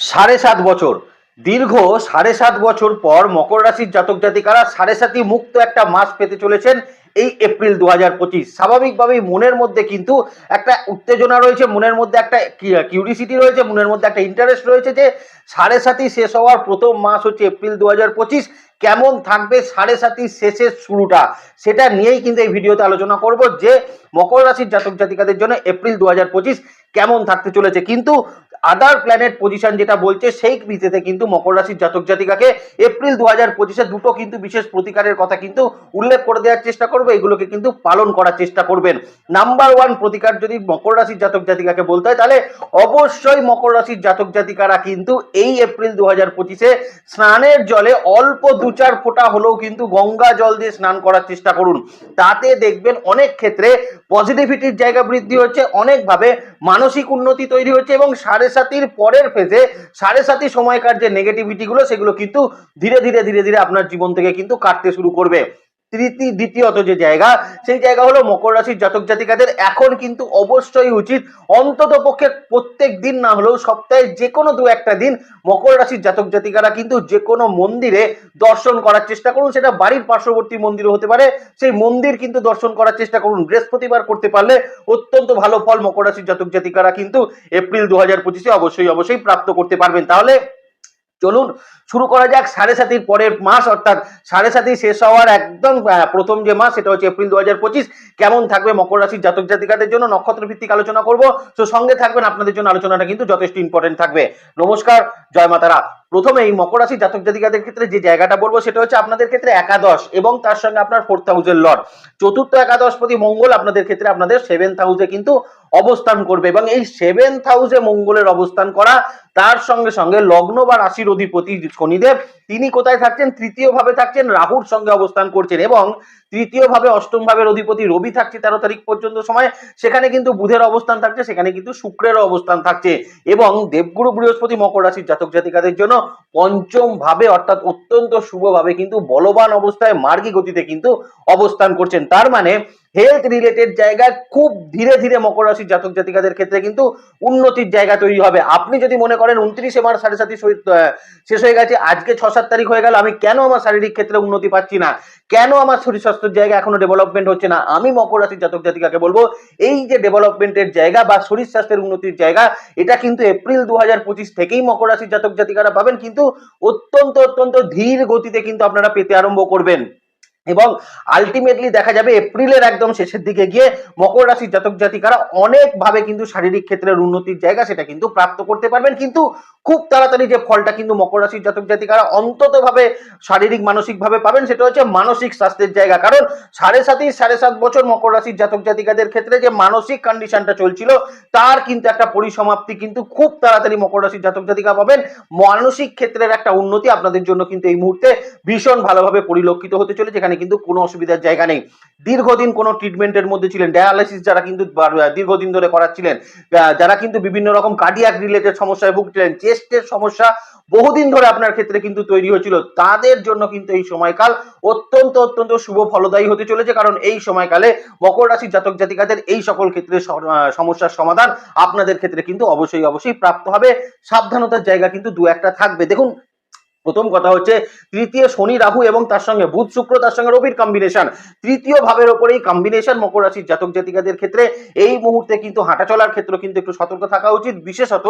সাড়ে সাত বছর। দীর্ঘ সাড়ে সাত বছর পর মকর রাশির জাতক জাতিকারা সাড়ে সাতই মুক্ত একটা মাস পেতে চলেছেন এই এপ্রিল দু হাজার পঁচিশ। স্বাভাবিকভাবেই মনের মধ্যে কিন্তু একটা উত্তেজনা রয়েছে, মনের মধ্যে একটা কিউরিসিটি রয়েছে, মনের মধ্যে একটা ইন্টারেস্ট রয়েছে যে সাড়ে সাতই শেষ হওয়ার প্রথম মাস হচ্ছে এপ্রিল দু হাজার পঁচিশ। কেমন থাকবে সাড়ে সাতই শেষের শুরুটা? সেটা নিয়েই কিন্তু এই ভিডিওতে আলোচনা করব যে মকর রাশির জাতক জাতিকাদের জন্য এপ্রিল দু কেমন থাকতে চলেছে। কিন্তু আদার প্ল্যানেট পজিশন যেটা বলছে, সেই ভিত্তিতে কিন্তু মকর রাশির জাতক জাতিকাকে এপ্রিল দু হাজার পঁচিশে দুটো কিন্তু বিশেষ প্রতিকারের কথা কিন্তু উল্লেখ করে দেওয়ার চেষ্টা করবে। এগুলোকে কিন্তু পালন করার চেষ্টা করবেন। নাম্বার ওয়ান প্রতিকার যদি মকর রাশির জাতক জাতিকাকে বলতে হয়, তাহলে অবশ্যই মকর রাশির জাতক জাতিকারা কিন্তু এই এপ্রিল দু হাজার পঁচিশে স্নানের জলে অল্প দু চার ফোঁটা হলেও কিন্তু গঙ্গা জল দিয়ে স্নান করার চেষ্টা করুন। তাতে দেখবেন অনেক ক্ষেত্রে পজিটিভিটির জায়গা বৃদ্ধি হচ্ছে, অনেকভাবে মানসিক উন্নতি তৈরি হচ্ছে এবং সাড়ে সাতির পরের ফেজে সাড়ে সাতি সময়কার যে নেগেটিভিটিগুলো সেগুলো কিন্তু ধীরে ধীরে ধীরে ধীরে আপনার জীবন থেকে কিন্তু কাটতে শুরু করবে। তৃতীয় দ্বিতীয়ত যে জায়গা, সেই জায়গা হলো মকর রাশির জাতক জাতিকাদের। এখন কিন্তু অবশ্যই উচিত অন্তত পক্ষে প্রত্যেক দিন না হলেও সপ্তাহে যে কোনো দু একটা দিন মকর রাশির জাতক জাতিকারা কিন্তু যে কোনো মন্দিরে দর্শন করার চেষ্টা করুন। সেটা বাড়ির পার্শ্ববর্তী মন্দিরও হতে পারে। সেই মন্দির কিন্তু দর্শন করার চেষ্টা করুন। বৃহস্পতিবার করতে পারলে অত্যন্ত ভালো ফল মকর রাশির জাতক জাতিকারা কিন্তু এপ্রিল দু হাজার পঁচিশে অবশ্যই অবশ্যই প্রাপ্ত করতে পারবেন। তাহলে চলুন, শুরু করা যাক সাড়ে সাতির পরের মাস, অর্থাৎ সাড়ে সাতি শেষ হওয়ার একদম প্রথম যে মাস, সেটা হচ্ছে এপ্রিল দু হাজার পঁচিশ। কেমন থাকবে মকর রাশির জাতক জাতিকাদের জন্য নক্ষত্র ভিত্তিক আলোচনা করব। তো সঙ্গে থাকবেন আপনাদের জন্য আলোচনাটা কিন্তু যথেষ্ট ইম্পর্টেন্ট থাকবে। নমস্কার, জয় মাতারা। প্রথমে এই মকর রাশির জাতক জাতিকাদের ক্ষেত্রে যে জায়গাটা বলব, সেটা হচ্ছে আপনাদের ক্ষেত্রে একাদশ এবং তার সঙ্গে আপনার ফোর্থ হাউসের লর্ড চতুর্থ একাদশপতি মঙ্গল আপনাদের ক্ষেত্রে আপনাদের সেভেন্থ হাউসে কিন্তু অবস্থান করবে এবং এই সেভেন্থ হাউসে মঙ্গলের অবস্থান করা, তার সঙ্গে সঙ্গে লগ্ন বা রাশির অধিপতি শনিদেব তিনি কোথায় থাকছেন? তৃতীয় ভাবে থাকছেন, রাহুর সঙ্গে অবস্থান করছেন এবং তৃতীয় ভাবে অষ্টম অধিপতি রবি থাকছে তেরো তারিখ পর্যন্ত সময়। সেখানে কিন্তু বুধের অবস্থান থাকছে, সেখানে কিন্তু শুক্রেরও অবস্থান থাকছে। এবং দেবগুরু বৃহস্পতি মকর রাশির জাতক জাতিকাদের জন্য পঞ্চম ভাবে অর্থাৎ অত্যন্ত শুভভাবে কিন্তু বলবান অবস্থায় মার্গী গতিতে কিন্তু অবস্থান করছেন। তার মানে হেলথ রিলেটেড জায়গায় খুব ধীরে ধীরে মকর রাশির জাতক জাতিকাদের ক্ষেত্রে কিন্তু উন্নতির জায়গা তৈরি হবে। আপনি যদি মনে করেন উনত্রিশে মার্চ সাড়ে সাতই শেষ হয়ে গেছে, আজকে ছ সাত তারিখ হয়ে গেল, আমি কেন আমার শারীরিক ক্ষেত্রে উন্নতি পাচ্ছি না? কেন আমার শরীর স্বাস্থ্যের জায়গা এখনও ডেভেলপমেন্ট হচ্ছে না? আমি মকর রাশির জাতক জাতিকাকে বলব, এই যে ডেভেলপমেন্টের জায়গা বা শরীর স্বাস্থ্যের উন্নতির জায়গা, এটা কিন্তু এপ্রিল দু হাজার পঁচিশ থেকেই মকর রাশির জাতক জাতিকারা পাবেন, কিন্তু অত্যন্ত অত্যন্ত ধীর গতিতে কিন্তু আপনারা পেতে আরম্ভ করবেন। এবং আলটিমেটলি দেখা যাবে এপ্রিলের একদম শেষের দিকে গিয়ে মকর রাশির জাতক জাতিকারা অনেকভাবে কিন্তু শারীরিক ক্ষেত্রের উন্নতির জায়গা সেটা কিন্তু প্রাপ্ত করতে পারবেন। কিন্তু খুব তাড়াতাড়ি যে ফলটা কিন্তু মকর রাশির জাতক জাতিকারা অন্তত ভাবে শারীরিক মানসিক ভাবে পাবেন সেটা হচ্ছে মানসিক স্বাস্থ্যের জায়গা। কারণ সাড়ে সাতই সাড়ে সাত বছর মকর রাশির জাতক জাতিকাদের ক্ষেত্রে যে মানসিক কন্ডিশনটা চলছিল, তার কিন্তু একটা পরিসমাপ্তি কিন্তু খুব তাড়াতাড়ি মকর রাশির জাতক জাতিকা পাবেন। মানসিক ক্ষেত্রের একটা উন্নতি আপনাদের জন্য কিন্তু এই মুহূর্তে ভীষণ ভালোভাবে পরিলক্ষিত হতে চলেছে। যেখানে কিন্তু কোনো অসুবিধার জায়গা নেই। দীর্ঘদিন কোনো ট্রিটমেন্টের মধ্যে ছিলেন। ডায়ালাইসিস যারা কিন্তু দীর্ঘদিন ধরে করাচ্ছিলেন যারা কিন্তু বিভিন্ন রকম কার্ডিয়াক রিলেটেড সমস্যায় ভুগছিলেন চেস্টের সমস্যা বহুদিন ধরে আপনার ক্ষেত্রে কিন্তু তৈরি হয়েছিল। তাদের জন্য কিন্তু এই সময়কাল অত্যন্ত অত্যন্ত শুভ ফলদায়ী হতে চলেছে। কারণ এই সময়কালে মকর রাশির জাতক জাতিকাদের এই সকল ক্ষেত্রে সমস্যার সমাধান আপনাদের ক্ষেত্রে কিন্তু অবশ্যই অবশ্যই প্রাপ্ত হবে। সাবধানতার জায়গা কিন্তু দু একটা থাকবে। দেখুন প্রথম কথা হচ্ছে তৃতীয় শনি রাহু এবং তার সঙ্গে বুধ শুক্র, তার সঙ্গে রবির কম্বিনেশন তৃতীয় ভাবের ওপরে এই কম্বিনেশন মকর রাশির জাতক জাতিকাদের ক্ষেত্রে এই মুহূর্তে কিন্তু হাঁটা চলার ক্ষেত্রে কিন্তু একটু সতর্ক থাকা উচিত। বিশেষত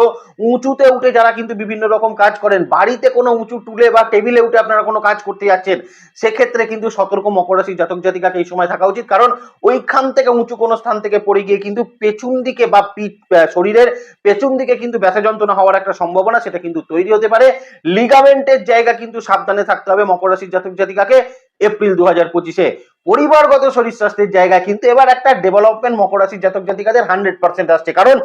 উঁচুতে উঠে যারা কিন্তু বিভিন্ন রকম কাজ করেন, বাড়িতে কোনো উঁচু টুলে বা টেবিলে উঠে আপনারা কোনো কাজ করতে যাচ্ছেন, সেক্ষেত্রে কিন্তু সতর্ক মকর রাশির জাতক জাতিকাকে এই সময় থাকা উচিত। কারণ ওইখান থেকে উঁচু কোনো স্থান থেকে পড়ে গিয়ে কিন্তু পেছন দিকে বা পিঠ শরীরের পেছন দিকে কিন্তু ব্যথা যন্ত্রণা হওয়ার একটা সম্ভাবনা সেটা কিন্তু তৈরি হতে পারে। লিগামেন্টের জায়গা কিন্তু সাবধানে থাকতে হবে মকর রাশির জাতক জাতিকাকে। এপ্রিল দু হাজার পঁচিশে। পরিবারগত শরীর স্বাস্থ্যের জায়গা কিন্তু এবার একটা ডেভেলপমেন্ট মকর রাশির জাতক জাতিকাদের হান্ড্রেড পার্সেন্ট আসছে। কারণ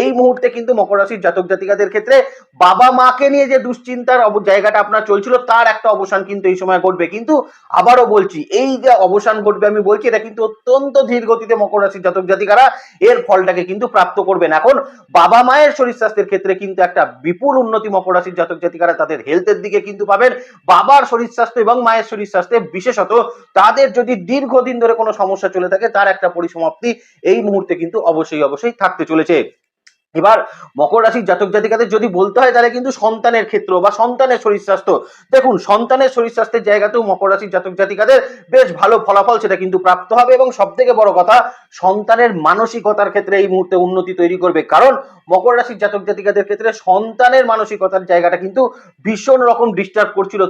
এই মুহূর্তে কিন্তু মকর রাশির জাতক জাতিকাদের ক্ষেত্রে বাবা মাকে নিয়ে যে দুশ্চিন্তার জায়গাটা আপনার চলছিল, তার একটা অবসান কিন্তু এই সময় ঘটবে। কিন্তু আবারও বলছি, এই যে অবসান ঘটবে আমি বলছি, এটা কিন্তু অত্যন্ত ধীর গতিতে মকর রাশির জাতক জাতিকারা এর ফলটাকে কিন্তু প্রাপ্ত করবেন। এখন বাবা মায়ের শরীর স্বাস্থ্যের ক্ষেত্রে কিন্তু একটা বিপুল উন্নতি মকর রাশির জাতক জাতিকারা তাদের হেলথের দিকে কিন্তু পাবেন। বাবার শরীর স্বাস্থ্য এবং মায়ের শরীর স্বাস্থ্যে বিশেষত তাদের যদি দীর্ঘদিন ধরে কোনো সমস্যা চলে থাকে, তার একটা পরিসমাপ্তি এই মুহূর্তে কিন্তু অবশ্যই অবশ্যই থাকতে চলেছে। এবার মকর রাশির জাতক জাতিকাদের যদি বলতে হয়, তাহলে কিন্তু সন্তানের ক্ষেত্র বা সন্তানের শরীর স্বাস্থ্য। দেখুন, সন্তানের শরীর স্বাস্থ্যের জায়গাতেও মকর রাশির জাতক জাতিকাদের বেশ ভালো ফলাফল সেটা কিন্তু প্রাপ্ত হবে এবং সব থেকে বড় কথা, সন্তানের মানসিকতার ক্ষেত্রে এই মুহূর্তে উন্নতি তৈরি করবে। কারণ মকর রাশির জাতক জাতিকাদের ক্ষেত্রে সন্তানের মানসিকতার জায়গাটা কিন্তু ভীষণ রকম ডিস্টার্ব করছিল।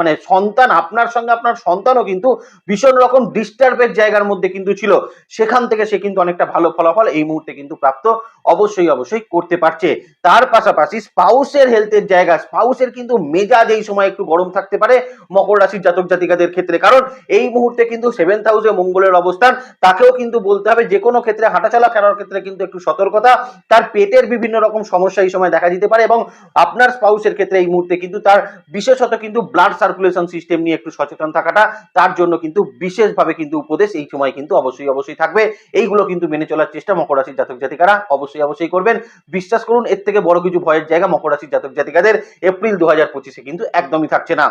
মানে সন্তান আপনার সঙ্গে আপনার সন্তানও কিন্তু ভীষণ রকম ডিস্টার্বের জায়গার মধ্যে কিন্তু ছিল। সেখান থেকে সে কিন্তু অনেকটা ভালো ফলাফল এই মুহূর্তে কিন্তু প্রাপ্ত। অবশ্যই অবশ্যই। করতে পারছে। তার পাশাপাশি স্পাউসের হেলথের জায়গা, স্পাউসের কিন্তু মেজাজ এই সময় একটু গরম থাকতে পারে মকর রাশির জাতক জাতিকাদের ক্ষেত্রে। কারণ এই মুহূর্তে কিন্তু সেভেন্থ হাউসে মঙ্গলের অবস্থান, তাকেও কিন্তু বলতে হবে যে কোনো ক্ষেত্রে হাঁটাচলা করার ক্ষেত্রে কিন্তু একটু সতর্কতা। তার পেটের বিভিন্ন রকম সমস্যা এই সময় দেখা দিতে পারে এবং আপনার স্পাউসের ক্ষেত্রে এই মুহূর্তে কিন্তু তার বিশেষত কিন্তু ব্লাড সার্কুলেশন সিস্টেম নিয়ে একটু সচেতন থাকাটা তার জন্য কিন্তু বিশেষভাবে কিন্তু উপদেশ এই সময় কিন্তু অবশ্যই অবশ্যই থাকবে। এইগুলো কিন্তু মেনে চলার চেষ্টা মকর রাশির জাতক জাতিকারা অবশ্যই অবশ্যই করবেন। বিশ্বাস করুন, এর থেকে বড় কিছু ভয়ের জায়গা মকর রাশির জাতক জাতিকাদের এপ্রিল দু হাজার পঁচিশে কিন্তু একদমই থাকছে না।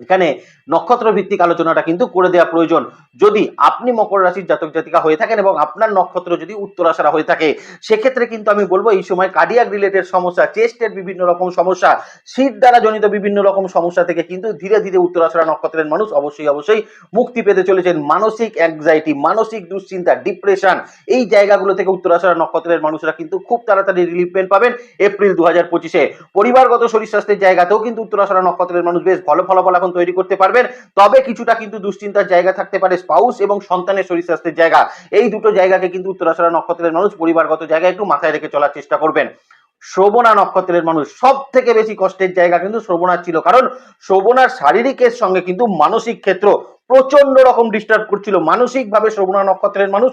এখানে নক্ষত্র ভিত্তিক আলোচনাটা কিন্তু করে দেওয়া প্রয়োজন। যদি আপনি মকর রাশির জাতক জাতিকা হয়ে থাকেন এবং আপনার নক্ষত্র যদি উত্তরাশারা হয়ে থাকে, সেক্ষেত্রে কিন্তু আমি বলব এই সময় কার্ডিয়াক রিলেটেড সমস্যা চেস্টের বিভিন্ন রকম সমস্যা, শীত দ্বারা জনিত বিভিন্ন রকম সমস্যা থেকে কিন্তু ধীরে ধীরে উত্তরাশারা নক্ষত্রের মানুষ অবশ্যই অবশ্যই মুক্তি পেতে চলেছেন। মানসিক অ্যাংজাইটি মানসিক দুশ্চিন্তা ডিপ্রেশন এই জায়গাগুলো থেকে উত্তরাশারা নক্ষত্রের মানুষরা কিন্তু খুব তাড়াতাড়ি রিলিফমেন্ট পাবেন এপ্রিল দু হাজার পঁচিশে। পরিবারগত শরীর স্বাস্থ্যের জায়গাতেও কিন্তু উত্তরাশারা নক্ষত্রের মানুষ বেশ ভালো ফলাফল এখন তৈরি করতে পারবেন। তবে কিছুটা কিন্তু দুশ্চিন্তার জায়গা থাকতে পারে স্পাউস এবং সন্তানের শরীর স্বাস্থ্যের জায়গা। এই দুটো জায়গাকে কিন্তু উত্তরাশারা নক্ষত্রের মানুষ পরিবারগত জায়গায় একটু মাথায় রেখে চলার চেষ্টা করবেন। শ্রবণা নক্ষত্রের মানুষ সব থেকে বেশি কষ্টের জায়গা কিন্তু শ্রবণার ছিল। কারণ শ্রবণার শারীরিকের সঙ্গে কিন্তু মানসিক ক্ষেত্র প্রচণ্ড রকম ডিস্টার্ব করছিল। মানসিকভাবে শ্রবণা নক্ষত্রের মানুষ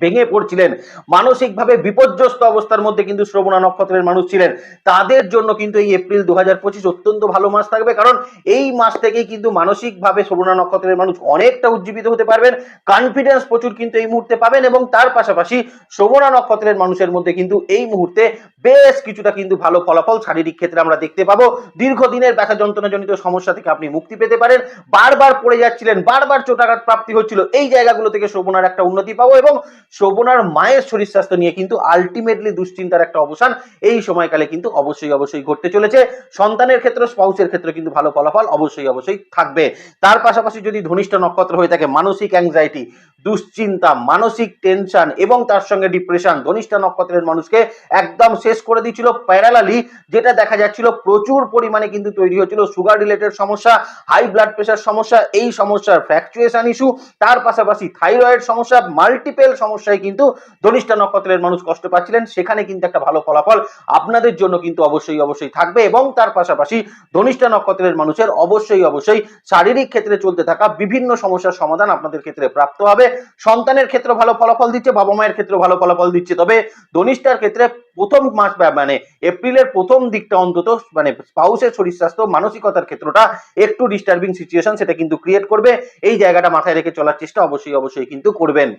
ভেঙে পড়ছিলেন। মানসিকভাবে বিপর্যস্ত অবস্থার মধ্যে কিন্তু শ্রবণা নক্ষত্রের মানুষ ছিলেন। তাদের জন্য কিন্তু এই এপ্রিল দু হাজার পঁচিশ অত্যন্ত ভালো মাস থাকবে। কারণ এই মাস থেকেই কিন্তু মানসিকভাবে শ্রবণা নক্ষত্রের মানুষ অনেকটা উজ্জীবিত হতে পারবেন। কনফিডেন্স প্রচুর কিন্তু এই মুহূর্তে পাবেন এবং তার পাশাপাশি শ্রবণা নক্ষত্রের মানুষের মধ্যে কিন্তু এই মুহূর্তে বেশ কিছুটা কিন্তু ভালো ফলাফল শারীরিক ক্ষেত্রে আমরা দেখতে পাবো। দীর্ঘদিনের ব্যথা যন্ত্রণাজনিত সমস্যা থেকে আপনি মুক্তি পেতে পারেন। বারবার পড়ে যাচ্ছিলেন, বারবার চোটাঘাত প্রাপ্তি হচ্ছিল। এই জায়গাগুলো থেকে শ্রবণার একটা উন্নতি পাবো এবং শোভনার মায়ের শরীর স্বাস্থ্য নিয়ে কিন্তু আলটিমেটলি দুশ্চিন্তার একটা অবসান এই সময়কালে কিন্তু অবশ্যই অবশ্যই ঘটতে চলেছে। সন্তানের ক্ষেত্রে, স্পাউসের ক্ষেত্রে কিন্তু ভালো ফলাফল অবশ্যই অবশ্যই থাকবে। তার পাশাপাশি যদি ধনিষ্ঠ নক্ষত্র হয়ে থাকে, মানসিক অ্যাংজাইটি দুশ্চিন্তা, মানসিক টেনশন এবং তার সঙ্গে ডিপ্রেশন ধনিষ্ঠ নক্ষত্রের মানুষকে একদম শেষ করে দিচ্ছিল প্যারালালি যেটা দেখা যাচ্ছিল প্রচুর পরিমাণে কিন্তু তৈরি হচ্ছিল সুগার রিলেটেড সমস্যা হাই ব্লাড প্রেশার সমস্যা, এই সমস্যার ফ্র্যাকচুয়েশন ইস্যু তার পাশাপাশি থাইরয়েড সমস্যা মাল্টিপেল সমস্যায় কিন্তু ধনিষ্ঠ নক্ষত্রের মানুষ কষ্ট পাচ্ছিলেন, সেখানে কিন্তু একটা ভালো ফলাফল আপনাদের জন্য কিন্তু অবশ্যই অবশ্যই থাকবে এবং তার পাশাপাশি ধনিষ্ঠ নক্ষত্রের মানুষের অবশ্যই অবশ্যই শারীরিক ক্ষেত্রে চলতে থাকা বিভিন্ন সমস্যার সমাধান আপনাদের ক্ষেত্রে প্রাপ্ত হবে। সন্তানের ক্ষেত্রে ভালো ফলাফল দিচ্ছে, বাবা মায়ের ক্ষেত্রে ভালো ফলাফল দিচ্ছে, তবে ধনিষ্ঠার ক্ষেত্রে প্রথম মাস মানে এপ্রিলের প্রথম দিকটা অন্তত মানে স্পাউসের শরীর স্বাস্থ্য, মানসিকতার ক্ষেত্রটা একটু ডিস্টার্বিং সিচুয়েশন সেটা কিন্তু ক্রিয়েট করবে। এই জায়গাটা মাথায় রেখে চলার চেষ্টা অবশ্যই অবশ্যই কিন্তু করবেন।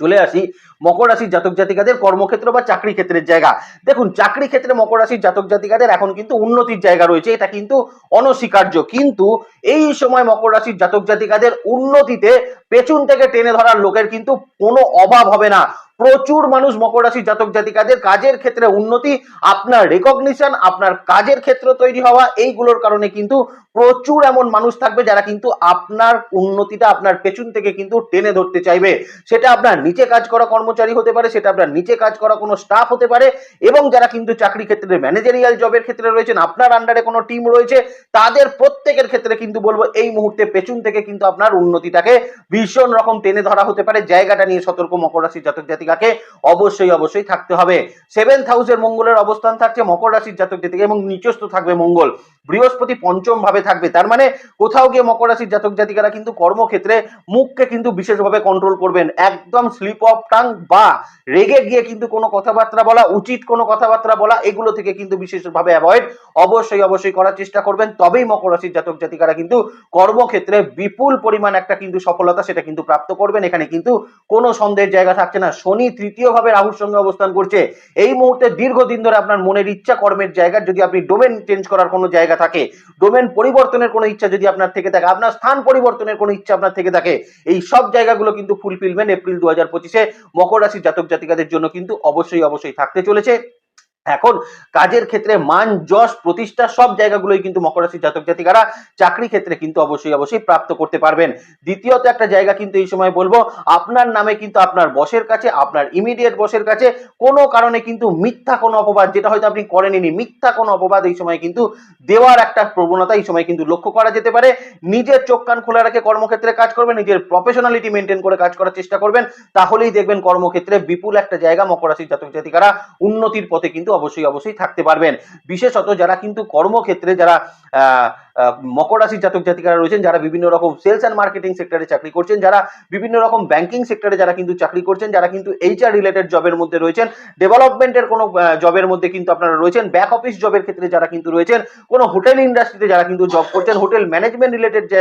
চলে আসি মকর রাশির জাতক জাতিকাদের কর্মক্ষেত্র বা চাকরি ক্ষেত্রের জায়গা। দেখুন, চাকরি ক্ষেত্রে মকর রাশির জাতক জাতিকাদের এখন কিন্তু উন্নতির জায়গা রয়েছে, এটা কিন্তু অনস্বীকার্য। কিন্তু এই সময় মকর রাশির জাতক জাতিকাদের উন্নতিতে পেছন থেকে টেনে ধরার লোকের কিন্তু কোনো অভাব হবে না। প্রচুর মানুষ মকর রাশির জাতক জাতিকাদের কাজের ক্ষেত্রে উন্নতি, আপনার রেকগনিশন আপনার কাজের ক্ষেত্র তৈরি হওয়া, এইগুলোর কারণে কিন্তু প্রচুর এমন মানুষ থাকবে যারা কিন্তু আপনার উন্নতিটা আপনার পেছন থেকে কিন্তু টেনে ধরতে চাইবে। সেটা আপনার নিচে কাজ করা কর্মচারী হতে পারে, সেটা আপনার নিচে কাজ করা কোনো স্টাফ হতে পারে, এবং যারা কিন্তু চাকরি ক্ষেত্রে ম্যানেজারিয়াল জবের ক্ষেত্রে রয়েছেন, আপনার আন্ডারে কোনো টিম রয়েছে, তাদের প্রত্যেকের ক্ষেত্রে কিন্তু বলব এই মুহূর্তে পেছন থেকে কিন্তু আপনার উন্নতিটাকে ভীষণ রকম টেনে ধরা হতে পারে, জায়গাটা নিয়ে সতর্ক মকর রাশির জাতক জাতিকাকে অবশ্যই অবশ্যই থাকতে হবে। সেভেন্থ হাউসের মঙ্গলের অবস্থান থাকছে মকর রাশির জাতক জাতিকা এবং নিচস্থ থাকবে মঙ্গল। বৃহস্পতি পঞ্চম ভাবে থাকবে। তার মানে কোথাও গিয়ে মকর রাশির জাতক জাতিকারা কিন্তু কর্মক্ষেত্রে মুখকে কিন্তু বিশেষভাবে কন্ট্রোল করবেন। একদম স্লিপ অফ টাং বা রেগে গিয়ে কিন্তু কোনো কথাবার্তা বলা, উচিত কোনো কথাবার্তা বলা, এগুলো থেকে কিন্তু বিশেষভাবে অ্যাভয়েড অবশ্যই অবশ্যই করার চেষ্টা করবেন। তবেই মকর রাশির জাতক জাতিকারা কিন্তু কর্মক্ষেত্রে বিপুল পরিমাণ একটা কিন্তু সফলতা সেটা কিন্তু প্রাপ্ত করবেন। এখানে কিন্তু কোনো সন্দেহের জায়গা থাকছে না। শনি তৃতীয় ভাবে রাহুর সঙ্গে অবস্থান করছে। এই মুহূর্তে দীর্ঘদিন ধরে আপনার মনের ইচ্ছা কর্মের জায়গা, যদি আপনি ডোমেন চেঞ্জ করার কোনো জায়গা থাকে ডোমেন পরিবর্তনের কোনো ইচ্ছা যদি আপনার থেকে থাকে, আপনার স্থান পরিবর্তনের কোনো ইচ্ছা আপনার থেকে থাকে, এই সব জায়গাগুলো কিন্তু ফুলফিলমেন্ট এপ্রিল দু হাজার পঁচিশে মকর রাশির জাতক জাতিকাদের জন্য কিন্তু অবশ্যই অবশ্যই থাকতে চলেছে। এখন কাজের ক্ষেত্রে মান, যশ, প্রতিষ্ঠা সব জায়গাগুলোই কিন্তু মকর রাশির জাতক জাতিকারা চাকরি ক্ষেত্রে কিন্তু অবশ্যই অবশ্যই প্রাপ্ত করতে পারবেন। দ্বিতীয়ত একটা জায়গা কিন্তু এই সময় বলব, আপনার নামে কিন্তু আপনার বসের কাছে, আপনার ইমিডিয়েট বসের কাছে কোনো কারণে কিন্তু মিথ্যা কোনো অপবাদ, যেটা হয়তো আপনি করেননি, মিথ্যা কোনো অপবাদ এই সময় কিন্তু দেওয়ার একটা প্রবণতা এই সময় কিন্তু লক্ষ্য করা যেতে পারে। নিজের চোখ কান খোলা রেখে কর্মক্ষেত্রে কাজ করবেন, নিজের প্রফেশনালিটি মেনটেন করে কাজ করার চেষ্টা করবেন, তাহলেই দেখবেন কর্মক্ষেত্রে বিপুল একটা জায়গা মকর রাশির জাতক জাতিকারা উন্নতির পথে কিন্তু অবশ্যই অবশ্যই থাকতে পারবেন। বিশেষত যারা কিন্তু কর্মক্ষেত্রে যারা মকর রাশির জাতক জাতিকারা রয়েছেন, যারা বিভিন্ন রকম সেলস অ্যান্ড মার্কেটিং সেক্টরে চাকরি করছেন, যারা বিভিন্ন রকম ব্যাংকিং সেক্টরে যারা কিন্তু চাকরি করছেন, যারা কিন্তু এইচআর রিলেটেড জবের মধ্যে রয়েছেন ডেভেলপমেন্টের কোনো জবের মধ্যে কিন্তু আপনারা রয়েছেন ব্যাক অফিস জবের ক্ষেত্রে যারা কিন্তু রয়েছেন, কোনো হোটেল ইন্ডাস্ট্রিতে যারা কিন্তু জব করছেন হোটেল ম্যানেজমেন্ট রিলেটেড যে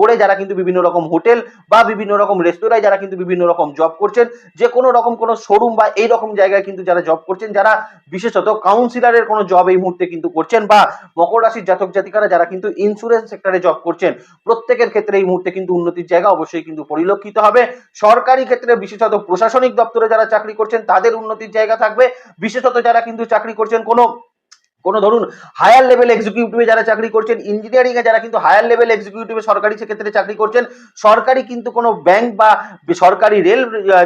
করে যারা কিন্তু বিভিন্ন রকম হোটেল বা বিভিন্ন রকম রেস্তোরাঁয় যারা কিন্তু বিভিন্ন রকম জব করছেন, যে কোনো রকম কোনো শোরুম বা এই রকম জায়গায় কিন্তু যারা জব করছেন, যারা বিশেষত কাউন্সিলারের কোনো জব এই মুহূর্তে কিন্তু করছেন বা মকর রাশির জাতক জাতিকারা যারা কিন্তু ইন্স্যুরেন্স সেক্টরে জব করছেন, প্রত্যেকের ক্ষেত্রে এই মুহূর্তে কিন্তু উন্নতির জায়গা অবশ্যই কিন্তু পরিলক্ষিত হবে। সরকারি ক্ষেত্রে বিশেষত প্রশাসনিক দপ্তরে যারা চাকরি করছেন, তাদের উন্নতির জায়গা থাকবে। বিশেষত যারা কিন্তু চাকরি করছেন কোনো কোনো ধরুন হায়ার লেভেল এক্সিকিউটিভে যারা চাকরি করছেন ইঞ্জিনিয়ারিংয়ে যারা কিন্তু হায়ার লেভেল এক্সিকিউটিভে সরকারি ক্ষেত্রে চাকরি করছেন, সরকারি কিন্তু কোনো ব্যাংক বা সরকারি রেল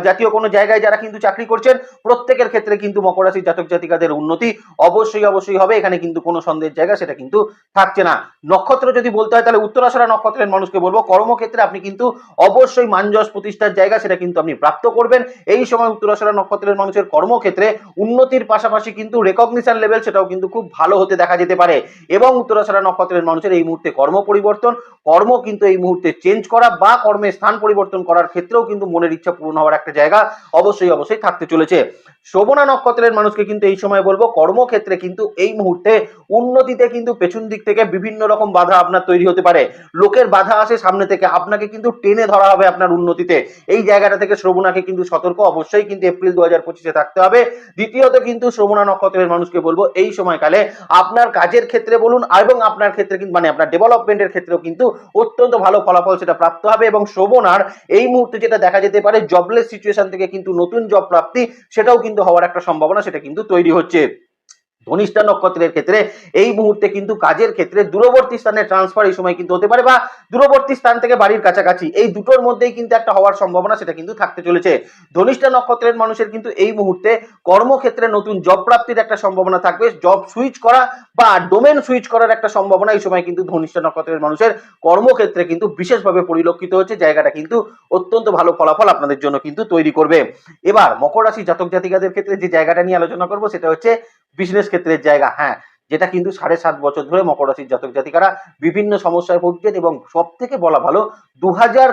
জাতীয় কোনো জায়গায় যারা কিন্তু চাকরি করছেন, প্রত্যেকের ক্ষেত্রে কিন্তু মকর রাশির জাতক জাতিকাদের উন্নতি অবশ্যই অবশ্যই হবে। এখানে কিন্তু কোনো সন্দেহের জায়গা সেটা কিন্তু থাকছে না। নক্ষত্র যদি বলতে হয়, তাহলে উত্তরাশরা নক্ষত্রের মানুষকে বলব, কর্মক্ষেত্রে আপনি কিন্তু অবশ্যই মানজস প্রতিষ্ঠার জায়গা সেটা কিন্তু আপনি প্রাপ্ত করবেন। এই সময় উত্তরাশরা নক্ষত্রের মানুষের কর্মক্ষেত্রে উন্নতির পাশাপাশি কিন্তু রেকগনিশন লেভেল সেটাও কিন্তু খুব ভালো হতে দেখা যেতে পারে। এবং উত্তরাশরা নক্ষত্রের মানুষের এই মুহূর্তে কর্ম পরিবর্তন, কর্ম কিন্তু এই মুহূর্তে চেঞ্জ করা বা কর্মের স্থান পরিবর্তন করার ক্ষেত্রেও কিন্তু মনের ইচ্ছা পূরণ হওয়ার একটা জায়গা অবশ্যই অবশ্যই থাকতে চলেছে। শোভনা নক্ষত্রের মানুষকে কিন্তু এই সময় বলব, কর্মক্ষেত্রে কিন্তু এই মুহূর্তে উন্নতিতে কিন্তু পেছন দিক থেকে বিভিন্ন রকম বাধা আপনার তৈরি হতে পারে। লোকের বাধা আসে সামনে থেকে, আপনাকে কিন্তু টেনে ধরা হবে আপনার উন্নতিতে। এই জায়গাটা থেকে শ্রবণাকে কিন্তু সতর্ক অবশ্যই কিন্তু এপ্রিল দু হাজার পঁচিশে থাকতে হবে। দ্বিতীয়ত কিন্তু শ্রবণা নক্ষত্রের মানুষকে বলব, এই সময়কালে আপনার কাজের ক্ষেত্রে বলুন এবং আপনার ক্ষেত্রে মানে আপনার ডেভেলপমেন্টের ক্ষেত্রেও কিন্তু অত্যন্ত ভালো ফলাফল সেটা প্রাপ্ত হবে এবং শোভনার এই মুহূর্তে যেটা দেখা যেতে পারে জবলেস সিচুয়েশন থেকে কিন্তু নতুন জব প্রাপ্তি, সেটাও কিন্তু হওয়ার একটা সম্ভাবনা সেটা কিন্তু তৈরি হচ্ছে। ধনিষ্ঠা নক্ষত্রের ক্ষেত্রে এই মুহূর্তে কিন্তু কাজের ক্ষেত্রে দূরবর্তী স্থানে ট্রান্সফার এই সময় কিন্তু হতে পারে বা দূরবর্তী স্থান থেকে বাড়ির কাছাকাছি এই দুটোর মধ্যেই কিন্তু একটা হওয়ার সম্ভাবনা সেটা কিন্তু থাকতে চলেছে। ধনিষ্ঠা নক্ষত্রের মানুষের কিন্তু এই মুহূর্তে কর্মক্ষেত্রে নতুন জব প্রাপ্তির একটা সম্ভাবনা থাকবে। জব সুইচ করা বা ডোমেন সুইচ করার একটা সম্ভাবনা এই সময় কিন্তু ধনিষ্ঠা নক্ষত্রের মানুষের কর্মক্ষেত্রে কিন্তু বিশেষভাবে পরিলক্ষিত হচ্ছে। জায়গাটা কিন্তু অত্যন্ত ভালো ফলাফল আপনাদের জন্য কিন্তু তৈরি করবে। এবার মকর রাশি জাতক জাতিকাদের ক্ষেত্রে যে জায়গাটা নিয়ে আলোচনা করব সেটা হচ্ছে বিজনেস ক্ষেত্রের জায়গা হ্যাঁ যেটা কিন্তু সাড়ে সাত বছর ধরে মকর রাশির জাতক জাতিকারা বিভিন্ন সমস্যায় ভুগছেন এবং সব থেকে বলা ভালো দু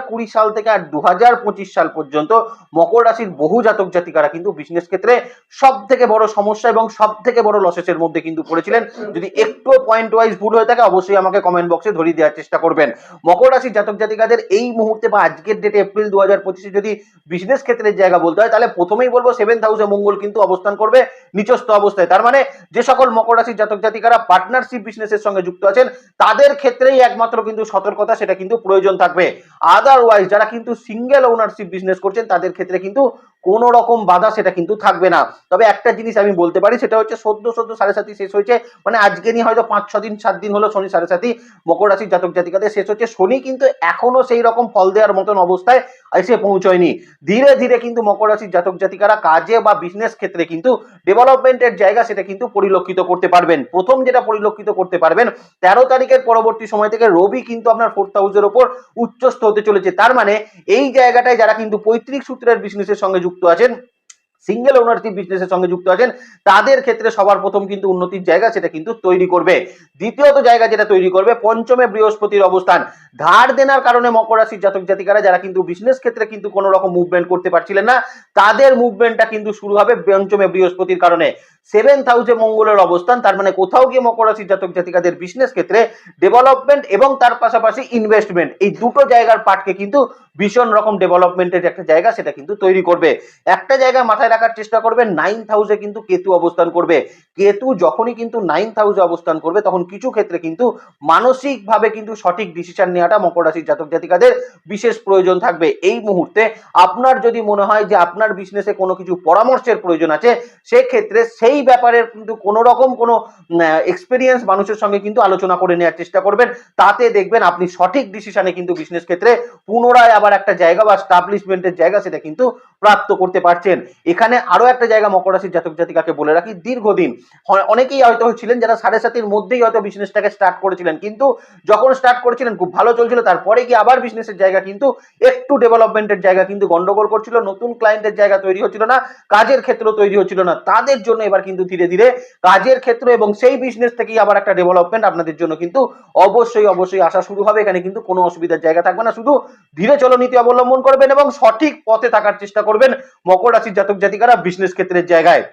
কুড়ি সাল থেকে আর দু হাজার পঁচিশ সাল পর্যন্ত মকর রাশির বহু জাতক জাতিকারা কিন্তু বিজনেস ক্ষেত্রে সব থেকে বড় সমস্যা এবং সব থেকে বড় লসেসের মধ্যে কিন্তু পড়েছিলেন। যদি একটু পয়েন্ট ওয়াইজ ভুল হয়ে থাকে, অবশ্যই আমাকে কমেন্ট বক্সে ধরিয়ে দেওয়ার চেষ্টা করবেন। মকর রাশির জাতক জাতিকাদের এই মুহূর্তে বা আজকের ডেটে এপ্রিল দু হাজার পঁচিশে যদি বিজনেস ক্ষেত্রের জায়গা বলতে হয়, তাহলে প্রথমেই বলব সেভেন্থ হাউসে মঙ্গল কিন্তু অবস্থান করবে, নিচস্থ অবস্থায়। তার মানে যে সকল মকর রাশির জাতক জাতিকারা পার্টনারশিপ বিজনেসের সঙ্গে যুক্ত আছেন, তাদের ক্ষেত্রেই একমাত্র কিন্তু সতর্কতা, সেটা কিন্তু প্রয়োজন থাকবে। আদারওয়াইজ যারা কিন্তু সিঙ্গেল ওনারশিপ বিজনেস করছেন, তাদের ক্ষেত্রে কিন্তু কোনো রকম বাধা সেটা কিন্তু থাকবে না। তবে একটা জিনিস আমি বলতে পারি, সেটা হচ্ছে সদ্য সদ্য সাড়ে সাতি শেষ হয়েছে। মানে আজকে নিয়ে হয়তো পাঁচ ছ দিন সাত দিন হলো শনি সাড়ে সাতি মকর রাশির জাতক জাতিকাদের শেষ হচ্ছে। শনি কিন্তু এখনও সেই রকম ফল দেওয়ার মতন অবস্থায় এসে পৌঁছয়নি। ধীরে ধীরে কিন্তু মকর রাশির জাতক জাতিকারা কাজে বা বিজনেস ক্ষেত্রে কিন্তু ডেভেলপমেন্টের জায়গা সেটা কিন্তু পরিলক্ষিত করতে পারবেন। প্রথম যেটা পরিলক্ষিত করতে পারবেন, তেরো তারিখের পরবর্তী সময় থেকে রবি কিন্তু আপনার ফোর্থ হাউসের ওপর উচ্চস্থ হতে চলেছে। তার মানে এই জায়গাটায় যারা কিন্তু পৈতৃক সূত্রের বিজনেসের সঙ্গে যুক্ত আছেন। সিঙ্গেল ওনারশিপ বিজনেসের সঙ্গে যুক্ত আছেন, তাদের ক্ষেত্রে সবার প্রথম কিন্তু উন্নতির জায়গা সেটা কিন্তু তৈরি করবে। দ্বিতীয়ত জায়গা যেটা তৈরি করবে, পঞ্চমে বৃহস্পতির অবস্থান। ধার দেনার কারণে মকর রাশির জাতক জাতিকারা যারা কিন্তু বিজনেস ক্ষেত্রে কিন্তু কোনো রকম মুভমেন্ট করতে পারছিলেন না, তাদের মুভমেন্টটা কিন্তু শুরু হবে পঞ্চমে বৃহস্পতির কারণে। সেভেন্থ হাউসে মঙ্গলের অবস্থান, তার মানে কোথাও গিয়ে মকর রাশির জাতক জাতিকাদের বিজনেস ক্ষেত্রে ডেভেলপমেন্ট এবং তার পাশাপাশি ইনভেস্টমেন্ট এই দুটো জায়গার পার্টকে কিন্তু ভীষণ রকম ডেভেলপমেন্টের একটা জায়গা সেটা কিন্তু তৈরি করবে। একটা জায়গা মাথায় রাখার চেষ্টা করবেন নাইন্থ হাউসে কিন্তু কেতু অবস্থান করবে। কেতু যখনই কিন্তু নাইন্থ হাউসে অবস্থান করবে, তখন কিছু ক্ষেত্রে কিন্তু মানসিকভাবে কিন্তু সঠিক ডিসিশন নেওয়াটা মকর রাশির জাতক জাতিকাদের বিশেষ প্রয়োজন থাকবে। এই মুহূর্তে আপনার যদি মনে হয় যে আপনার বিজনেসে কোনো কিছু পরামর্শের প্রয়োজন আছে, সেক্ষেত্রে সেই ব্যাপারে কিন্তু কোনো রকম কোনো এক্সপিরিয়েন্স মানুষের সঙ্গে কিন্তু আলোচনা করে নেওয়ার চেষ্টা করবেন। তাতে দেখবেন আপনি সঠিক ডিসিশনে কিন্তু বিজনেস ক্ষেত্রে পুনরায় আবার একটা জায়গা বা স্টাবলিশমেন্টের জায়গা সেটা কিন্তু প্রাপ্ত করতে পারছেন। এখানে আরও একটা জায়গা মকর রাশির জাতক জাতিকাকে বলে রাখি, দীর্ঘদিন। অনেকেই হয়তো ছিলেন যারা সাড়ে সাতির মধ্যেই হয়তো বিজনেসটাকে স্টার্ট করেছিলেন, কিন্তু যখন স্টার্ট করেছিলেন, খুব ভালো চলছিল, তারপরে গিয়ে আবার বিজনেসের জায়গা কিন্তু একটু ডেভেলপমেন্টের জায়গা কিন্তু গন্ডগোল করছিল, নতুন ক্লায়েন্টের জায়গা তৈরি হচ্ছিল না, কাজের ক্ষেত্র তৈরি হচ্ছিল না। তাদের জন্য এবার কিন্তু ধীরে ধীরে কাজের ক্ষেত্র এবং সেই বিজনেস থেকেই আবার একটা ডেভেলপমেন্ট আপনাদের জন্য কিন্তু অবশ্যই অবশ্যই আসা শুরু হবে। এখানে কিন্তু কোনো অসুবিধার জায়গা থাকবে না। শুধু ধীরে চলো নীতি অবলম্বন করবেন এবং সঠিক পথে থাকার চেষ্টা করবেন মকর রাশির জাতক জাতিকারা বিজনেস ক্ষেত্রের জায়গায়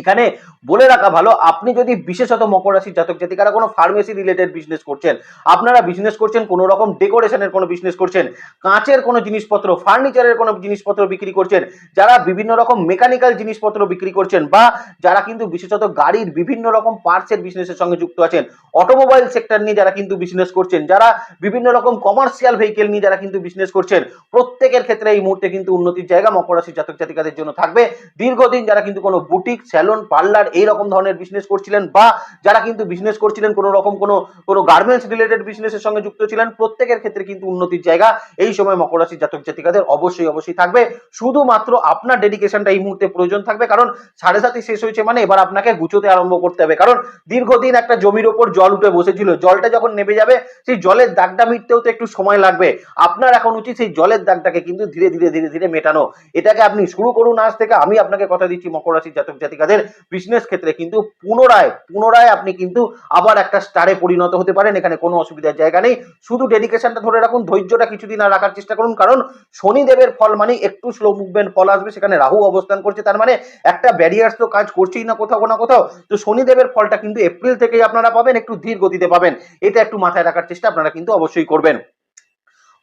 এখানে বলে রাখা ভালো, আপনি যদি বিশেষত মকর রাশির জাতক জাতিকারা কোনো ফার্মেসি রিলেটেড বিজনেস করছেন, আপনারা বিজনেস করছেন, কোনো রকম ডেকোরেশনের কোনো বিজনেস করছেন, কাঁচের কোনো জিনিসপত্র ফার্নিচারের কোনো জিনিসপত্র বিক্রি করছেন, যারা বিভিন্ন রকম মেকানিক্যাল জিনিসপত্র বিক্রি করছেন বা যারা কিন্তু বিশেষত গাড়ির বিভিন্ন রকম পার্টসের বিজনেসের সঙ্গে যুক্ত আছেন অটোমোবাইল সেক্টর নিয়ে যারা কিন্তু বিজনেস করছেন, যারা বিভিন্ন রকম কমার্শিয়াল ভেহিকেল নিয়ে যারা কিন্তু বিজনেস করছেন, প্রত্যেকের ক্ষেত্রে এই মুহূর্তে কিন্তু উন্নতির জায়গা মকর রাশির জাতক জাতিকাদের জন্য থাকবে। দীর্ঘদিন যারা কিন্তু কোনো বুটিক স্যালন পার্লার এই রকম ধরনের বিজনেস করছিলেন বা যারা কিন্তু বিজনেস করছিলেন, কোনো রকম কোনো কোনো গার্মেন্টস রিলেটেড বিজনেসের সঙ্গে যুক্ত ছিলেন, প্রত্যেকের ক্ষেত্রে কিন্তু উন্নতির জায়গা এই সময় মকর রাশির জাতক জাতিকাদের অবশ্যই অবশ্যই থাকবে। শুধুমাত্র আপনার ডেডিকেশনটা এই মুহূর্তে প্রয়োজন থাকবে, কারণ সাড়ে সাতই শেষ হয়েছে মানে এবার আপনাকে গুছোতে আরম্ভ করতে হবে। কারণ দীর্ঘদিন একটা জমির ওপর জল উঠে বসেছিল, জলটা যখন নেমে যাবে, সেই জলের দাগটা মিটতেও তো একটু সময় লাগবে। আপনার এখন উচিত সেই জলের দাগটাকে কিন্তু ধীরে ধীরে ধীরে ধীরে মেটানো। এটাকে আপনি শুরু করুন আজ থেকে। আমি আপনাকে কথা দিচ্ছি মকর রাশির জাতক জাতিকাদের বিজনেস ক্ষেত্রে কিন্তু পুনরায় পুনরায় আপনি কিন্তু আবার একটা স্টারে পরিণত হতে পারেন, এখানে কোনো অসুবিধার জায়গা নেই। শুধু ডেডিকেশনটা ধরে রাখুন, ধৈর্যটা কিছুদিন আর রাখার চেষ্টা করুন, কারণ শনিদেবের ফল মানে একটু স্লো মুভমেন্ট ফল আসবে, সেখানে রাহু অবস্থান করছে, তার মানে একটা ব্যারিয়ার্স তো কাজ করছেই না কোথাও না কোথাও। তো শনিদেবের ফলটা কিন্তু এপ্রিল থেকেই আপনারা পাবেন, একটু ধীর গতিতে পাবেন। এটা একটু মাথায় রাখার চেষ্টা আপনারা কিন্তু অবশ্যই করবেন।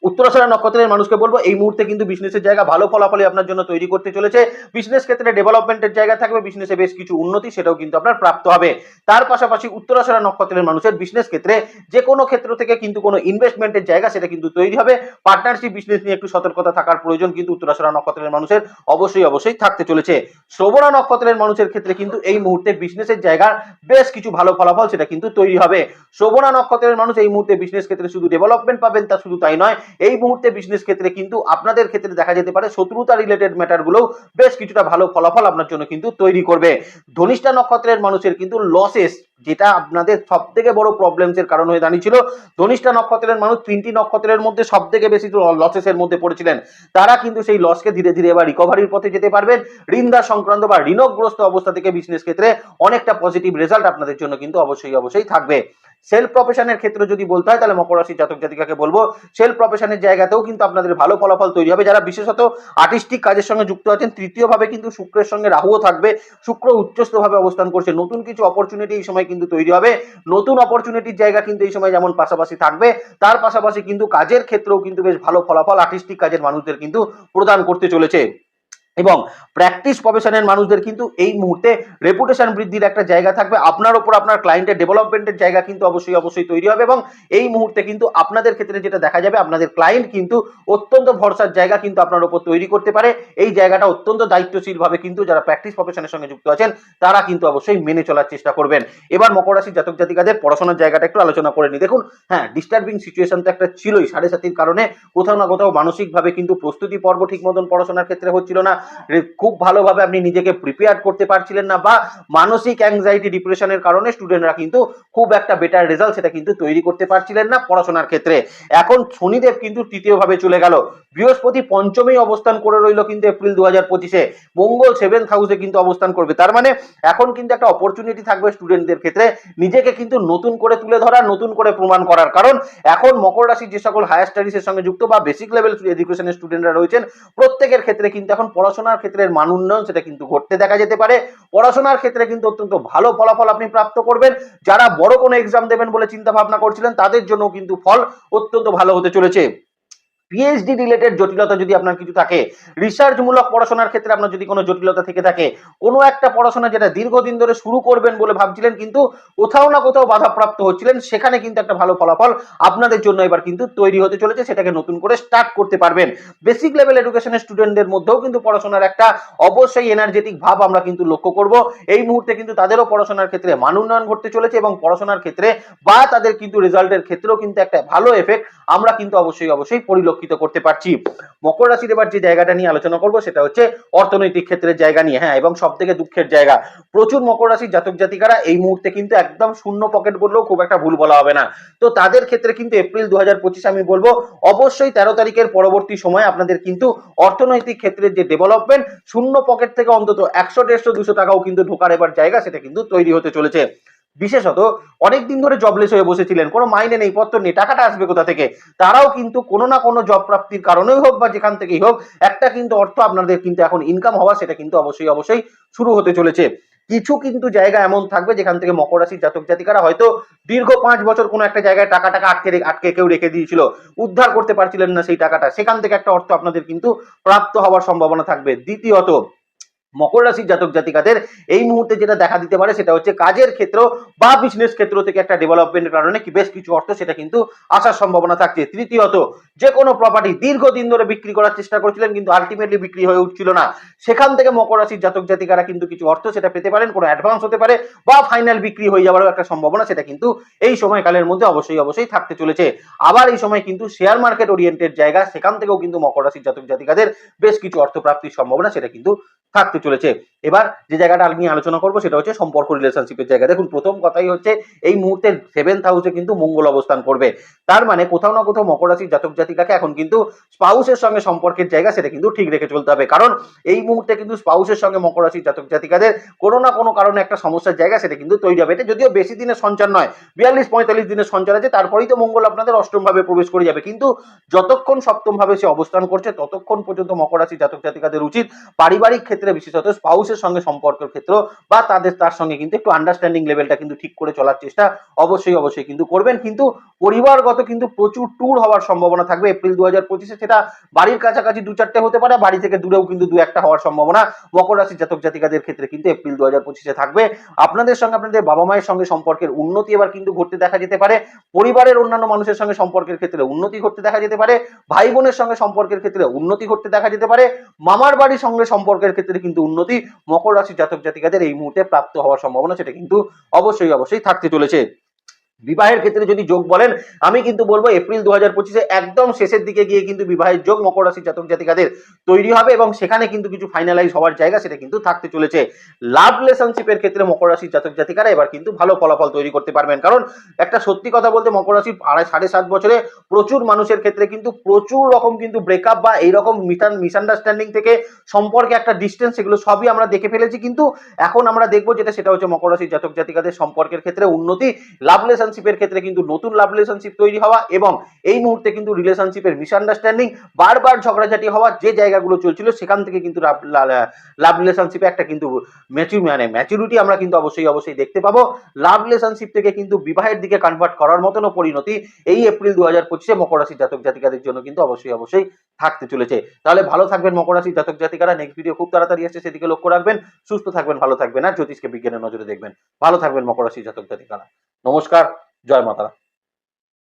উত্তরাশারা নক্ষত্রের মানুষকে বলব, এই মুহূর্তে কিন্তু বিজনেসের জায়গা ভালো ফলাফলই আপনার জন্য তৈরি করতে চলেছে। বিজনেস ক্ষেত্রে ডেভেলপমেন্টের জায়গা থাকবে বিজনেসে বেশ কিছু উন্নতি সেটাও কিন্তু আপনার প্রাপ্ত হবে। তার পাশাপাশি উত্তরাশারা নক্ষত্রের মানুষের বিজনেস ক্ষেত্রে যে কোনো ক্ষেত্র থেকে কিন্তু কোনো ইনভেস্টমেন্টের জায়গা সেটা কিন্তু তৈরি হবে। পার্টনারশিপ বিজনেস নিয়ে একটু সতর্কতা থাকার প্রয়োজন কিন্তু উত্তরাশারা নক্ষত্রের মানুষের অবশ্যই অবশ্যই থাকতে চলেছে। শ্রবণা নক্ষত্রের মানুষের ক্ষেত্রে কিন্তু এই মুহূর্তে বিজনেসের জায়গার বেশ কিছু ভালো ফলাফল সেটা কিন্তু তৈরি হবে। শ্রবণা নক্ষত্রের মানুষ এই মুহূর্তে বিজনেস ক্ষেত্রে শুধু ডেভেলপমেন্ট পাবেন, তা শুধু তাই নয় এই মুহূর্তে বিজনেস ক্ষেত্রে কিন্তু আপনাদের ক্ষেত্রে দেখা যেতে পারে শত্রুতা রিলেটেড ম্যাটারগুলো বেশ কিছুটা ভালো ফলাফল আপনার জন্য কিন্তু তৈরি করবে। ধনিষ্ঠা নক্ষত্রের মানুষের কিন্তু লসেস যেটা আপনাদের সব থেকে বড় প্রবলেমস এর কারণ হয়ে দাঁড়িয়েছিল। ধনিষ্ঠা নক্ষত্রের মানুষ তিনটি নক্ষত্রের মধ্যে সব থেকে বেশি লসেস এর মধ্যে পড়েছিলেন। তারা কিন্তু সেই লসকে ধীরে ধীরে এবার রিকভারির পথে যেতে পারবেন। ঋণদার সংক্রান্ত বা ঋণগ্রস্ত অবস্থা থেকে বিজনেস ক্ষেত্রে অনেকটা পজিটিভ রেজাল্ট আপনাদের জন্য কিন্তু অবশ্যই অবশ্যই থাকবে। সেলফ প্রফেশনের ক্ষেত্রে যদি বলতে হয়, তাহলে মকর রাশির জাতক জাতিকাকে বলব। সেলফ প্রফেশনের জায়গাতেও কিন্তু আপনাদের ভালো ফলাফল তৈরি হবে। যারা বিশেষত আর্টিস্টিক কাজের সঙ্গে যুক্ত আছেন, তৃতীয়ভাবে কিন্তু শুক্রের সঙ্গে রাহুও থাকবে। শুক্র উচ্চস্থভাবে অবস্থান করছে। নতুন কিছু অপরচুনিটি এই সময় কিন্তু তৈরি হবে। নতুন অপরচুনিটির জায়গা কিন্তু এই সময় যেমন পাশাপাশি থাকবে, তার পাশাপাশি কিন্তু কাজের ক্ষেত্রেও কিন্তু বেশ ভালো ফলাফল আর্টিস্টিক কাজের মানুষদের কিন্তু প্রদান করতে চলেছে। এবং প্র্যাকটিস প্রফেশনের মানুষদের কিন্তু এই মুহূর্তে রেপুটেশন বৃদ্ধির একটা জায়গা থাকবে। আপনার উপর আপনার ক্লায়েন্টের ডেভেলপমেন্টের জায়গা কিন্তু অবশ্যই অবশ্যই তৈরি হবে এবং এই মুহূর্তে কিন্তু আপনাদের ক্ষেত্রে যেটা দেখা যাবে, আপনাদের ক্লায়েন্ট কিন্তু অত্যন্ত ভরসার জায়গা কিন্তু আপনার ওপর তৈরি করতে পারে। এই জায়গাটা অত্যন্ত দায়িত্বশীলভাবে কিন্তু যারা প্র্যাকটিস প্রফেশনের সঙ্গে যুক্ত আছেন, তারা কিন্তু অবশ্যই মেনে চলার চেষ্টা করবেন। এবার মকর রাশির জাতক জাতিকাদের পড়াশোনার জায়গাটা একটু আলোচনা করে নি দেখুন হ্যাঁ ডিস্টার্বিং সিচুয়েশন তো একটা ছিলই, সাড়ে সাতির কারণে কোথাও না কোথাও মানসিকভাবে কিন্তু প্রস্তুতি পর্ব ঠিক মতন পড়াশোনার ক্ষেত্রে হচ্ছিল না। খুব ভালোভাবে আপনি নিজেকে প্রিপেয়ার করতে পারছিলেন না বা মানসিক অ্যাংজাইটি ডিপ্রেশনের কারণে স্টুডেন্টরা কিন্তু খুব একটা বেটার রেজাল্ট সেটা কিন্তু তৈরি করতে পারছিলেন না পড়াশোনার ক্ষেত্রে। এখন শনিদেব কিন্তু তৃতীয়ভাবে চলে গেল। বৃহস্পতি পঞ্চমেই অবস্থান করে রইল কিন্তু এপ্রিল দু হাজার পঁচিশে। মঙ্গল সেভেন্থ হাউসে কিন্তু অবস্থান করবে। তার মানে এখন কিন্তু একটা অপরচুনিটি থাকবে স্টুডেন্টদের ক্ষেত্রে নিজেকে কিন্তু নতুন করে তুলে ধরার নতুন করে প্রমাণ করার। কারণ এখন মকর রাশির যে সকল হায়ার স্টাডিজের সঙ্গে যুক্ত বা বেসিক লেভেল এডুকেশনের স্টুডেন্টরা রয়েছেন, প্রত্যেকের ক্ষেত্রে কিন্তু এখন পড়াশোনার ক্ষেত্রে মান উন্নয়ন সেটা কিন্তু ঘটতে দেখা যেতে পারে। পড়াশোনার ক্ষেত্রে কিন্তু অত্যন্ত ভালো ফলাফল আপনি প্রাপ্ত করবেন। যারা বড় কোনো এক্সাম দেবেন বলে চিন্তা ভাবনা করছিলেন, তাদের জন্য কিন্তু ফল অত্যন্ত ভালো হতে চলেছে। পিএইচডি রিলেটেড জটিলতা যদি আপনার কিছু থাকে রিসার্চমূলক পড়াশোনার ক্ষেত্রে আপনার যদি কোনো জটিলতা থেকে থাকে, কোনো একটা পড়াশোনা যেটা দীর্ঘদিন ধরে শুরু করবেন বলে ভাবছিলেন কিন্তু কোথাও না কোথাও বাধাপ্রাপ্ত হচ্ছিলেন, সেখানে কিন্তু একটা ভালো ফলাফল আপনাদের জন্য এবার কিন্তু তৈরি হতে চলেছে, সেটাকে নতুন করে স্টার্ট করতে পারবেন। বেসিক লেভেল এডুকেশনের স্টুডেন্টদের মধ্যেও কিন্তু পড়াশোনার একটা অবশ্যই এনার্জেটিক ভাব আমরা কিন্তু লক্ষ্য করব। এই মুহূর্তে কিন্তু তাদেরও পড়াশোনার ক্ষেত্রে মান উন্নয়ন ঘটতে চলেছে এবং পড়াশোনার ক্ষেত্রে বা তাদের কিন্তু রেজাল্টের ক্ষেত্রেও কিন্তু একটা ভালো এফেক্ট আমরা কিন্তু অবশ্যই অবশ্যই পরিলক্ষিত করতে পারছি। মকর রাশির এবার যে জায়গাটা নিয়ে আলোচনা করব, সেটা হচ্ছে অর্থনৈতিক ক্ষেত্রের জায়গা নিয়ে। হ্যাঁ এবং সব থেকে দুঃখের জায়গা, প্রচুর মকর রাশির জাতক জাতিকারা এই মুহূর্তে কিন্তু একদম শূন্য পকেট বললেও খুব একটা ভুল বলা হবে না। তো তাদের ক্ষেত্রে কিন্তু এপ্রিল দু হাজার পঁচিশ আমি বলব, অবশ্যই তেরো তারিখের পরবর্তী সময় আপনাদের কিন্তু অর্থনৈতিক ক্ষেত্রে যে ডেভেলপমেন্ট শূন্য পকেট থেকে অন্তত একশো, দেড়শো, দুশো টাকাও কিন্তু ঢোকার এবার জায়গা, সেটা কিন্তু তৈরি হতে চলেছে। বিশেষত অনেকদিন ধরে জবলেস হয়ে বসেছিলেন, কোনো মাইনে নেই, পত্র নেই, টাকাটা আসবে কোথা থেকে? তারাও কিন্তু কোনো না কোনো জব প্রাপ্তির কারণেই হোক বা যেখান থেকেই হোক, একটা কিন্তু অর্থ আপনাদের কিন্তু এখন ইনকাম হওয়া সেটা কিন্তু অবশ্যই অবশ্যই শুরু হতে চলেছে। কিছু কিন্তু জায়গা এমন থাকবে যেখান থেকে মকর রাশির জাতক জাতিকারা হয়তো দীর্ঘ পাঁচ বছর কোনো একটা জায়গায় টাকা টাকা আটকে আটকে কেউ রেখে দিয়েছিল, উদ্ধার করতে পারছিলেন না সেই টাকাটা, সেখান থেকে একটা অর্থ আপনাদের কিন্তু প্রাপ্ত হওয়ার সম্ভাবনা থাকবে। দ্বিতীয়ত মকর রাশির জাতক জাতিকাদের এই মুহূর্তে যেটা দেখা দিতে পারে সেটা হচ্ছে কাজের ক্ষেত্র বা বিজনেস ক্ষেত্র থেকে একটা ডেভেলপমেন্টের কারণে কি বেশ কিছু অর্থ সেটা কিন্তু আসার সম্ভাবনা থাকছে। তৃতীয়ত, যে কোনো প্রপার্টি দীর্ঘদিন ধরে বিক্রি করার চেষ্টা করছিলেন কিন্তু আলটিমেটলি বিক্রি হয়ে উঠছিল না। সেখান থেকে মকর রাশির জাতক জাতিকারা কিন্তু কিছু অর্থ সেটা পেতে পারেন, কোনো অ্যাডভান্স হতে পারে বা ফাইনাল বিক্রি হয়ে যাওয়ারও একটা সম্ভাবনা সেটা কিন্তু এই সময়কালের মধ্যে অবশ্যই অবশ্যই থাকতে চলেছে। আবার এই সময় কিন্তু শেয়ার মার্কেট ওরিয়েন্টেড জায়গা, সেখান থেকেও কিন্তু মকর রাশির জাতক জাতিকাদের বেশ কিছু অর্থ প্রাপ্তির সম্ভাবনা সেটা কিন্তু থাকতে চলেছে। এবার যে জায়গাটা নিয়ে আলোচনা করব সেটা হচ্ছে সম্পর্ক রিলেশনশিপের জায়গা। দেখুন, প্রথম কথাই হচ্ছে এই মুহূর্তে সেভেন্থ হাউসে কিন্তু মঙ্গল অবস্থান করবে। তার মানে কোথাও না কোথাও মকর রাশির জাতক জাতিকাকে এখন কিন্তু স্পাউসের সঙ্গে সম্পর্কের জায়গা সেটা কিন্তু ঠিক রেখে চলতে হবে। কারণ এই মুহূর্তে কিন্তু স্পাউসের সঙ্গে মকর রাশির জাতক জাতিকাদের কোনো না কোনো কারণে একটা সমস্যার জায়গা সেটা কিন্তু তৈরি হবে। এটা যদিও বেশি দিনের সঞ্চার নয়, বিয়াল্লিশ পঁয়তাল্লিশ দিনের সঞ্চার আছে, তারপরেই তো মঙ্গল আপনাদের অষ্টম ভাবে প্রবেশ করে যাবে। কিন্তু যতক্ষণ সপ্তম ভাবে সে অবস্থান করছে, ততক্ষণ পর্যন্ত মকর রাশির জাতক জাতিকাদের উচিত পারিবারিক ক্ষেত্রে বিশেষত স্পাউসের সঙ্গে সম্পর্কের ক্ষেত্র বা তাদের, তার সঙ্গে কিন্তু একটু আন্ডারস্ট্যান্ডিং লেভেলটা কিন্তু ঠিক করে চলার চেষ্টা অবশ্যই অবশ্যই কিন্তু করবেন। কিন্তু পরিবারগত কিন্তু প্রচুর ট্যুর হওয়ার সম্ভাবনা থাকবে এপ্রিল দু হাজার পঁচিশে। সেটা বাড়ির কাছাকাছি দু চারটে হতে পারে, বাড়ি থেকে দূরেও কিন্তু দু একটা হওয়ার সম্ভাবনা। মকর রাশির জাতক জাতিকাদের ক্ষেত্রে কিন্তু এপ্রিল দু হাজার পঁচিশে থাকবে। আপনাদের সঙ্গে, আপনাদের বাবা মায়ের সঙ্গে সম্পর্কের উন্নতি এবার কিন্তু ঘটতে দেখা যেতে পারে। পরিবারের অন্যান্য মানুষের সঙ্গে সম্পর্কের ক্ষেত্রে উন্নতি ঘটতে দেখা যেতে পারে। ভাই বোনের সঙ্গে সম্পর্কের ক্ষেত্রে উন্নতি ঘটতে দেখা যেতে পারে। মামার বাড়ির সঙ্গে সম্পর্কের ক্ষেত্রে কিন্তু উন্নতি মকর রাশির জাতক জাতিকাদের এই মুহূর্তে প্রাপ্ত হওয়ার সম্ভাবনা, সেটা কিন্তু অবশ্যই অবশ্যই থাকতে চলেছে। বিবাহের ক্ষেত্রে যদি যোগ বলেন, আমি কিন্তু বলব এপ্রিল দু হাজার পঁচিশে একদম শেষের দিকে গিয়ে কিন্তু বিবাহের যোগ মকর রাশির জাতক জাতিকাদের তৈরি হবে এবং সেখানে কিন্তু কিছু ফাইনালাইজ হওয়ার জায়গা সেটা কিন্তু থাকতে চলেছে। লাভ রিলেশনশিপের ক্ষেত্রে মকর রাশির জাতক জাতিকারা এবার কিন্তু ভালো ফলাফল তৈরি করতে পারবেন। কারণ একটা সত্যি কথা বলতে মকর রাশির আড়াই, সাড়ে সাত বছরে প্রচুর মানুষের ক্ষেত্রে কিন্তু প্রচুর রকম কিন্তু ব্রেকআপ বা এইরকম মিসআন্ডারস্ট্যান্ডিং থেকে সম্পর্কে একটা ডিস্টেন্স সেগুলো সবই আমরা দেখে ফেলেছি। কিন্তু এখন আমরা দেখব যেটা, সেটা হচ্ছে মকর রাশির জাতক জাতিকাদের সম্পর্কের ক্ষেত্রে উন্নতি। লাভ রিলেশনশিপের ক্ষেত্রে কিন্তু নতুন লাভ রিলেশনশিপ তৈরি হওয়া এবং এই মুহূর্তে কিন্তু রিলেশনশিপের মিসআন্ডারস্ট্যান্ডিং বারবার ঝগড়াঝাটি হওয়া যে জায়গাগুলো চলছিল, সেখান থেকে কিন্তু লাভ রিলেশনশিপে একটা কিন্তু ম্যাচুর মানে ম্যাচুরিটি আমরা কিন্তু অবশ্যই অবশ্যই দেখতে পাবো। লাভ রিলেশনশিপ থেকে কিন্তু বিবাহের দিকে কনভার্ট করার মতনও পরিণতি এই এপ্রিল দু হাজার পঁচিশে মকর রাশির জাতক জাতিকাদের জন্য কিন্তু অবশ্যই অবশ্যই থাকতে চলেছে। তাহলে ভালো থাকবেন মকর রাশি জাতক জাতিকারা। নেক্সট ভিডিও খুব তাড়াতাড়ি আসছে সেদিকে লক্ষ্য রাখবেন। সুস্থ থাকবেন, ভালো থাকবেন, আর জ্যোতিষকে বিজ্ঞানের নজরে দেখবেন। ভালো থাকবেন মকর রাশি জাতক জাতিকারা। নমস্কার, জয় মাতারা।